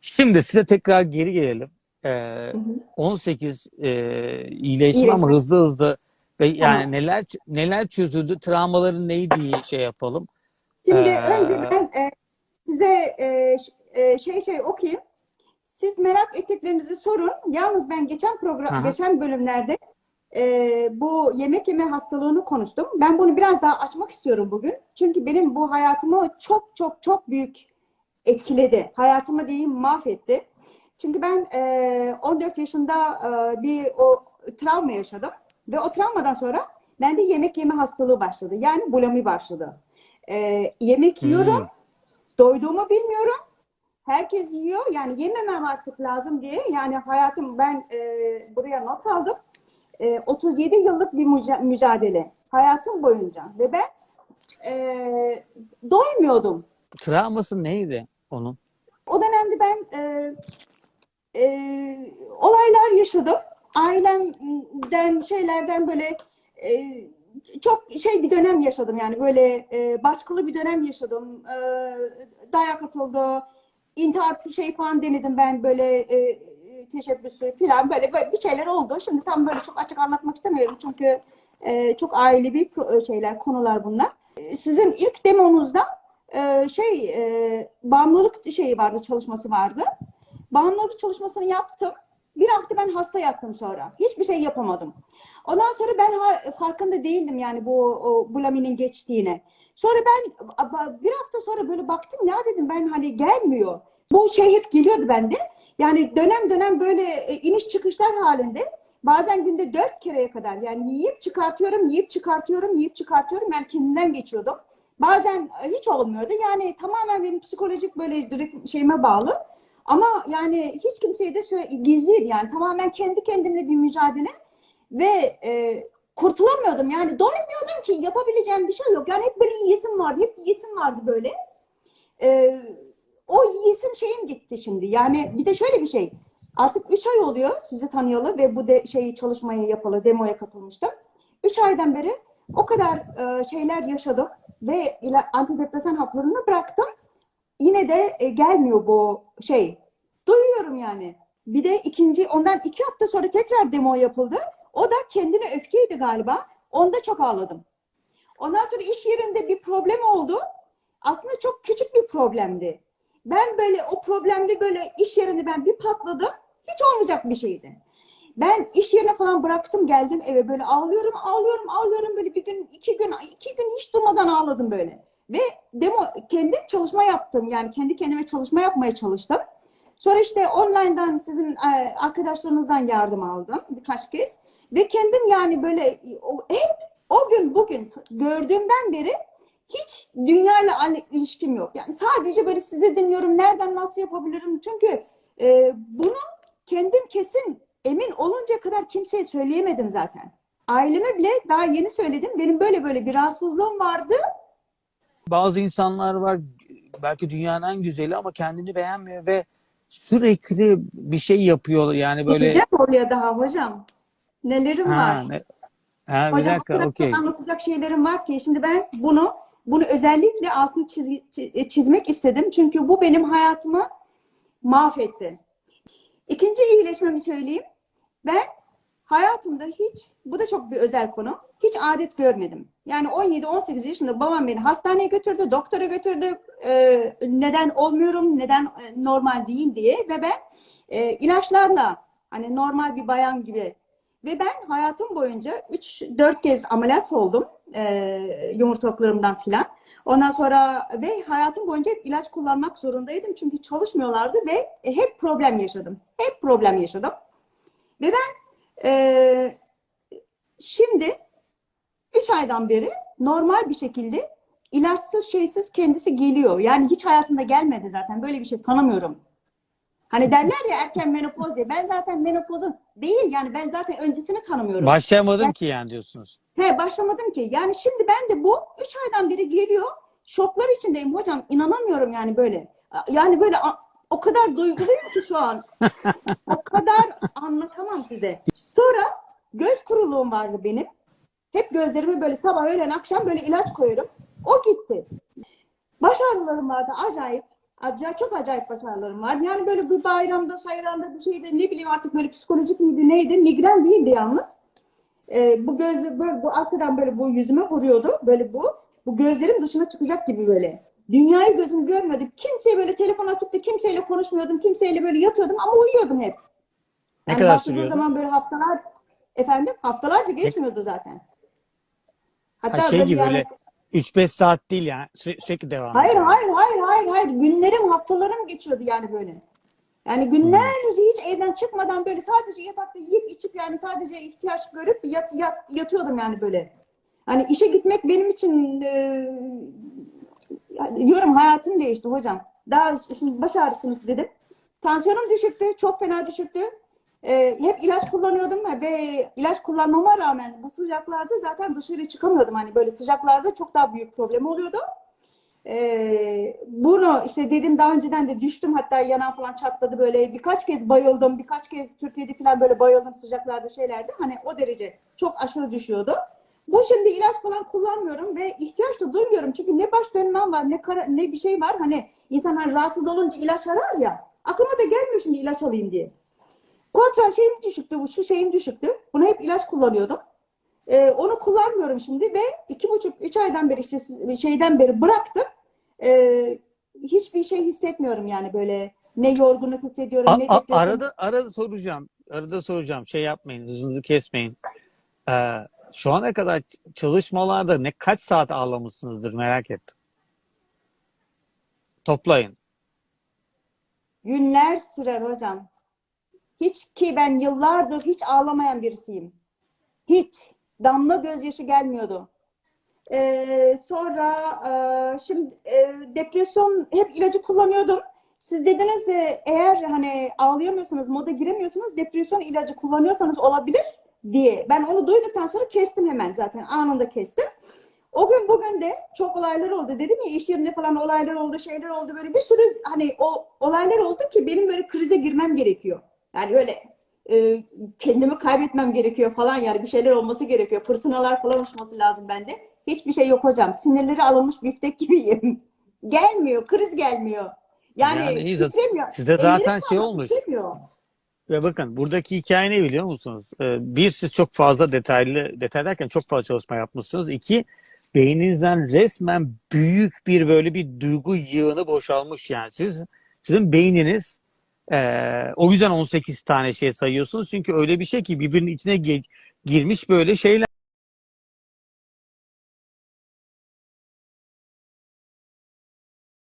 Şimdi size tekrar geri gelelim. Ee, Hı hı. 18 e, iyileşme ama İyileşme. hızlı hızlı ve yani Tamam. neler neler çözüldü, travmaların neydi şey yapalım. Şimdi Ee, önce ben e, size e, ş- e, şey şey okuyayım. Siz merak ettiklerinizi sorun. Yalnız ben geçen program, Aha. geçen bölümlerde e, bu yemek yeme hastalığını konuştum. Ben bunu biraz daha açmak istiyorum bugün. Çünkü benim bu hayatımı çok çok çok büyük etkiledi. Hayatımı diyeyim mahvetti. Çünkü ben e, 14 yaşında e, bir o travma yaşadım ve o travmadan sonra bende yemek yeme hastalığı başladı. Yani bulimi başladı. E, yemek Hmm. yiyorum, doyduğumu bilmiyorum. Herkes yiyor. Yani yememem artık lazım diye. Yani hayatım ben e, buraya not aldım. E, 37 yıllık bir müca- mücadele. Hayatım boyunca. Ve ben e, doymuyordum. Travması neydi onun? O dönemde ben e, e, olaylar yaşadım. Ailemden şeylerden böyle e, çok şey bir dönem yaşadım yani böyle e, baskılı bir dönem yaşadım. E, dayak atıldı, intihar şey falan denedim ben böyle e, teşebbüsü falan böyle, böyle bir şeyler oldu. Şimdi tam böyle çok açık anlatmak istemiyorum çünkü e, çok ailevi şeyler, konular bunlar. E, Sizin ilk demonuzda e, şey e, bağımlılık şeyi vardı, çalışması vardı. Bağımlılık çalışmasını yaptım. Bir hafta ben hasta yattım sonra. Hiçbir şey yapamadım. Ondan sonra ben farkında değildim yani bu o, buliminin geçtiğine. Sonra ben bir hafta sonra böyle baktım ya dedim ben hani gelmiyor. Bu şey hep geliyordu bende. Yani dönem dönem böyle e, iniş çıkışlar halinde. Bazen günde dört kereye kadar yani yiyip çıkartıyorum, yiyip çıkartıyorum, yiyip çıkartıyorum. Ben kendimden geçiyordum. Bazen e, hiç olmuyordu. Yani tamamen benim psikolojik böyle direkt şeyime bağlı. Ama yani hiç kimseye de gizliydi yani. Tamamen kendi kendimle bir mücadele ve e, kurtulamıyordum. Yani doymuyordum ki yapabileceğim bir şey yok. Yani hep böyle yiyesim vardı. Hep yiyesim vardı böyle. E, o yiyesim şeyim gitti şimdi. Yani bir de şöyle bir şey. Artık 3 ay oluyor sizi tanıyalı ve bu de şeyi çalışmayı yapalı, demoya katılmıştım. 3 aydan beri o kadar e, şeyler yaşadım ve antidepresan haplarını bıraktım. Yine de e, gelmiyor bu şey. Duyuyorum yani. Bir de ikinci, ondan iki hafta sonra tekrar demo yapıldı. O da kendine öfkeydi galiba. Onda çok ağladım. Ondan sonra iş yerinde bir problem oldu. Aslında çok küçük bir problemdi. Ben böyle o problemde böyle iş yerinde ben bir patladım. Hiç olmayacak bir şeydi. Ben iş yerine falan bıraktım geldim eve böyle ağlıyorum ağlıyorum ağlıyorum böyle bir gün iki gün iki gün hiç durmadan ağladım böyle. Ve demo kendim çalışma yaptım yani kendi kendime çalışma yapmaya çalıştım. Sonra işte online'dan sizin e, arkadaşlarınızdan yardım aldım birkaç kez. Ve kendim yani böyle hep o gün bugün gördüğümden beri hiç dünyayla ilişkim yok. Yani sadece böyle sizi dinliyorum. Nereden nasıl yapabilirim? Çünkü e, bunu kendim kesin emin olunca kadar kimseye söyleyemedim zaten. Aileme bile daha yeni söyledim. Benim böyle böyle bir rahatsızlığım vardı. Bazı insanlar var belki dünyanın en güzeli ama kendini beğenmiyor ve sürekli bir şey yapıyor. Yani böyle Gideceğim oraya daha hocam. Nelerim ha, var? ne, ha, bir Hocam dakika çok anlatacak şeylerim var ki şimdi ben bunu bunu özellikle altını çiz- çi- çizmek istedim. Çünkü bu benim hayatımı mahvetti. İkinci iyileşmemi söyleyeyim. Ben hayatımda hiç, bu da çok bir özel konu, hiç adet görmedim. Yani 17-18 yaşında babam beni hastaneye götürdü, doktora götürdü. Ee, neden olmuyorum, neden e, normal değil diye. Ve ben e, ilaçlarla, hani normal bir bayan gibi ve ben hayatım boyunca 3-4 kez ameliyat oldum e, yumurtalıklarımdan filan. Ondan sonra ve hayatım boyunca hep ilaç kullanmak zorundaydım çünkü çalışmıyorlardı ve e, hep problem yaşadım. Hep problem yaşadım. Ve ben e, şimdi 3 aydan beri normal bir şekilde ilaçsız şeysiz kendisi geliyor. Yani hiç hayatımda gelmedi zaten. Böyle bir şey tanımıyorum. Hani derler ya erken menopoz diye. Ben zaten menopozun değil yani ben zaten öncesini tanımıyorum. Başlayamadım ki yani diyorsunuz. He başlamadım ki. Yani şimdi ben de bu 3 aydan beri geliyor. Şoklar içindeyim hocam. İnanamıyorum yani böyle. Yani böyle o kadar duyguluyum ki şu an. o kadar anlatamam size. Sonra göz kuruluğum vardı benim. Hep gözlerime böyle sabah öğlen akşam böyle ilaç koyuyorum. O gitti. Baş ağrılarım vardı acayip. Acayip, çok acayip başarılarım var. Yani böyle bir bayramda, sayramda bir şeyde ne bileyim artık böyle psikolojik miydi neydi? Migren değildi yalnız. Ee, bu göz böyle bu arkadan böyle bu yüzüme vuruyordu. Böyle bu. Bu gözlerim dışına çıkacak gibi böyle. Dünyayı gözüm görmüyordu. Kimseye böyle telefon açıp da kimseyle konuşmuyordum. Kimseyle böyle yatıyordum ama uyuyordum hep. Ne Yani kadar sürüyordu? zaman böyle haftalar efendim haftalarca geçmiyordu zaten. Hatta Ha şey böyle gibi yani böyle 3-5 saat değil yani Sü- sürekli devam Hayır, ediyor. hayır, hayır, hayır, hayır. Günlerim, haftalarım geçiyordu yani böyle. Yani günlerce hiç evden çıkmadan böyle sadece yatakta yiyip içip yani sadece ihtiyaç görüp yat, yat, yatıyordum yani böyle. Hani işe gitmek benim için e, diyorum hayatım değişti hocam. Daha şimdi baş ağrısınız dedim. Tansiyonum düşüktü, çok fena düşüktü. E, hep ilaç kullanıyordum ve ilaç kullanmama rağmen bu sıcaklarda zaten dışarı çıkamıyordum. Hani böyle sıcaklarda çok daha büyük problem oluyordu. Ee, bunu işte dedim daha önceden de düştüm hatta yanan falan çatladı böyle birkaç kez bayıldım birkaç kez Türkiye'de falan böyle bayıldım sıcaklarda şeylerde hani o derece çok aşırı düşüyordu. Bu şimdi ilaç falan kullanmıyorum ve ihtiyaç da duymuyorum çünkü ne baş dönmem var ne kara, ne bir şey var hani insanlar rahatsız olunca ilaç arar ya aklıma da gelmiyor şimdi ilaç alayım diye. Kontrol şeyim düşüktü bu şu şeyim düşüktü bunu hep ilaç kullanıyordum. Ee, onu kullanmıyorum şimdi ve iki buçuk üç aydan beri işte şeyden beri bıraktım. Ee, hiçbir şey hissetmiyorum yani böyle ne yorgunluk hissediyorum A- ne a- arada arada soracağım. Arada soracağım. Şey yapmayın. Hızınızı kesmeyin. Ee, şu ana kadar çalışmalarda ne kaç saat ağlamışsınızdır merak ettim. Toplayın. Günler sürer hocam. Hiç ki ben yıllardır hiç ağlamayan birisiyim. Hiç. Damla gözyaşı gelmiyordu. Ee, sonra e, şimdi e, depresyon hep ilacı kullanıyordum. Siz dediniz e, eğer hani ağlayamıyorsanız, moda giremiyorsanız depresyon ilacı kullanıyorsanız olabilir diye. Ben onu duyduktan sonra kestim hemen zaten anında kestim. O gün bugün de çok olaylar oldu. Dedim ya iş yerinde falan olaylar oldu, şeyler oldu. Böyle bir sürü hani o olaylar oldu ki benim böyle krize girmem gerekiyor. Yani öyle e, kendimi kaybetmem gerekiyor falan yani bir şeyler olması gerekiyor. Fırtınalar falan uçması lazım bende. Hiçbir şey yok hocam. Sinirleri alınmış biftek gibiyim. gelmiyor, kriz gelmiyor. Yani, Yani titremiyor. Sizde zaten Ellerim şey olmuş. titremiyor. Ve bakın buradaki hikaye ne biliyor musunuz? Ee, bir siz çok fazla detaylı, detay derken çok fazla çalışma yapmışsınız. İki, beyninizden resmen büyük bir böyle bir duygu yığını boşalmış yani. Siz, sizin beyniniz eee, o yüzden 18 tane şey sayıyorsunuz. Çünkü öyle bir şey ki birbirinin içine gi- girmiş böyle şeyler.